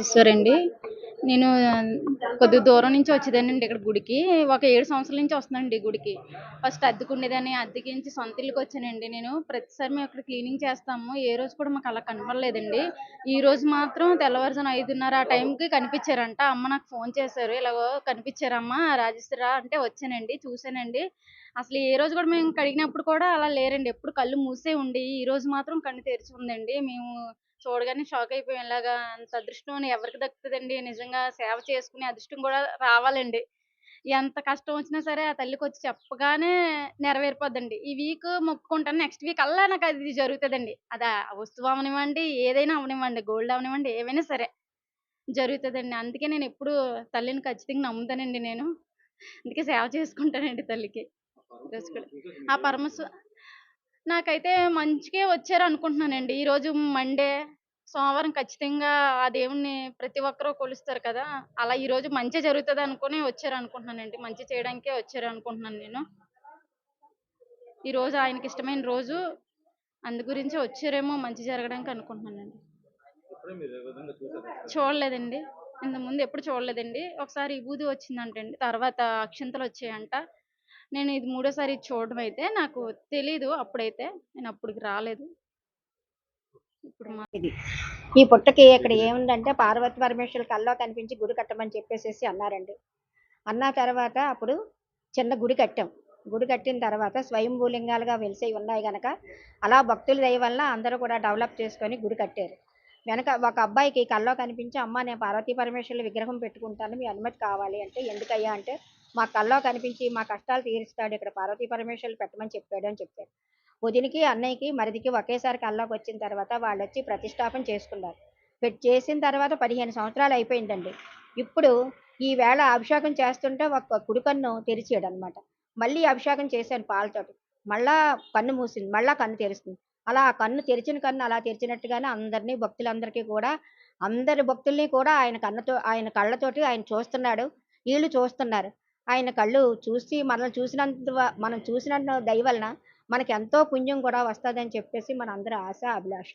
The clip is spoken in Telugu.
రాజేశ్వరండి నేను కొద్ది దూరం నుంచి వచ్చేదానండి ఇక్కడ గుడికి. ఒక ఏడు సంవత్సరాల నుంచి వస్తున్నానండి గుడికి. ఫస్ట్ అద్దెకు అద్దెకించి నుంచి సొంత ఇల్లుకి వచ్చానండి నేను. ప్రతిసారి మేము ఇక్కడ క్లీనింగ్ చేస్తాము. ఏ రోజు కూడా మాకు అలా కనపడలేదండి ఈ రోజు మాత్రం తెల్లవారుజాను ఐదున్నర ఆ టైంకి కనిపించారంట. అమ్మ నాకు ఫోన్ చేశారు. ఇలాగో కనిపించారమ్మా రాజేశ్వరా అంటే వచ్చానండి చూశానండి. అసలు ఏ రోజు కూడా మేము కడిగినప్పుడు కూడా అలా లేరండి. ఎప్పుడు కళ్ళు మూసే ఉండి ఈ రోజు మాత్రం కన్ను తెరిచి ఉందండి. మేము చూడగానే షాక్ అయిపోయాం ఇలాగా అంత అదృష్టం ఎవరికి దక్కుతుందండి? నిజంగా సేవ చేసుకునే అదృష్టం కూడా రావాలండి. ఎంత కష్టం వచ్చినా సరే ఆ తల్లికి వచ్చి చెప్పగానే నెరవేరిపోద్దండి. ఈ వీక్ మొక్కుకుంటాను నెక్స్ట్ వీక్ అల్లా నాకు అది జరుగుతుందండి. అది వస్తువు అవనివ్వండి ఏదైనా అవనివ్వండి గోల్డ్ అవనివ్వండి ఏవైనా సరే జరుగుతుందండి. అందుకే నేను ఎప్పుడు తల్లిని ఖచ్చితంగా నమ్ముతానండి నేను. అందుకే సేవ చేసుకుంటానండి తల్లికి. ఆ పరమశివ నాకైతే మంచిగే వచ్చారు అనుకుంటున్నానండి ఈరోజు మండే సోమవారం ఖచ్చితంగా ఆ దేవుణ్ణి ప్రతి ఒక్కరూ కొలుస్తారు కదా! అలా ఈరోజు మంచి జరుగుతుంది అనుకుని వచ్చారు అనుకుంటున్నానండి మంచి చేయడానికే వచ్చారు అనుకుంటున్నాను నేను ఈరోజు ఆయనకి ఇష్టమైన రోజు అందు గురించి వచ్చారేమో మంచి జరగడానికి అనుకుంటున్నానండి. ఎప్పుడూ మీరు ఈ విధంగా చూసారా? చూడలేదండి. ఇంతకుముందు ఎప్పుడు చూడలేదండి. ఒకసారి విభూది వచ్చిందంటండి. తర్వాత అక్షింతలు వచ్చాయంట. నేను ఇది మూడోసారి చూడడం అయితే నాకు తెలీదు అప్పుడైతే. నేను అప్పటికి రాలేదు. ఇప్పుడు ఇది. ఈ పుట్టకి ఇక్కడ ఏముందంటే పార్వతి పరమేశ్వరు కల్లో కనిపించి గుడి కట్టమని చెప్పేసేసి అన్నారండి. అన్న తర్వాత అప్పుడు చిన్న గుడి కట్టాం. గుడి కట్టిన తర్వాత స్వయంభూలింగాలుగా వెలిసి ఉన్నాయి గనక. అలా భక్తుల దయ వల్ల అందరూ కూడా డెవలప్ చేసుకొని గుడి కట్టారు. వెనక ఒక అబ్బాయికి కల్లో కనిపించి అమ్మ నేను పార్వతీ పరమేశ్వరుల విగ్రహం పెట్టుకుంటాను మీ అనుమతి కావాలి అంటే ఎందుకయ్యా? అంటే మా కల్లో కనిపించి మా కష్టాలు తీరుస్తాడు ఇక్కడ పార్వతీ పరమేశ్వరులు పెట్టమని చెప్పాడు అని చెప్పారు వదినికి అన్నయ్యకి మరిదికి ఒకేసారి కల్లోకి వచ్చిన తర్వాత వాళ్ళు వచ్చి ప్రతిష్టాపన చేసుకున్నారు. పెట్టి చేసిన తర్వాత పదిహేను సంవత్సరాలు అయిపోయిందండి. ఇప్పుడు ఈ వేళ అభిషేకం చేస్తుంటే ఒక కుడుకన్ను తెరిచాడు అనమాట మళ్ళీ అభిషేకం చేశాను పాలతోటి. మళ్ళా కన్ను మూసింది మళ్ళా కన్ను తెరుస్తుంది. అలా ఆ కన్ను తెరిచిన కన్ను అలా తెరిచినట్టుగానే అందరినీ భక్తులందరికీ కూడా అందరి భక్తుల్ని కూడా ఆయన కన్నుతో ఆయన కళ్ళతోటి ఆయన చూస్తున్నాడు. వీళ్ళు చూస్తున్నారు. ఆయన కళ్ళు చూసి మనల్ని చూసినంత వ- మనం చూసినట్టు దయవలన మనకి ఎంతో పుణ్యం కూడా వస్తుందని చెప్పేసి మన అందరి ఆశ అభిలాష.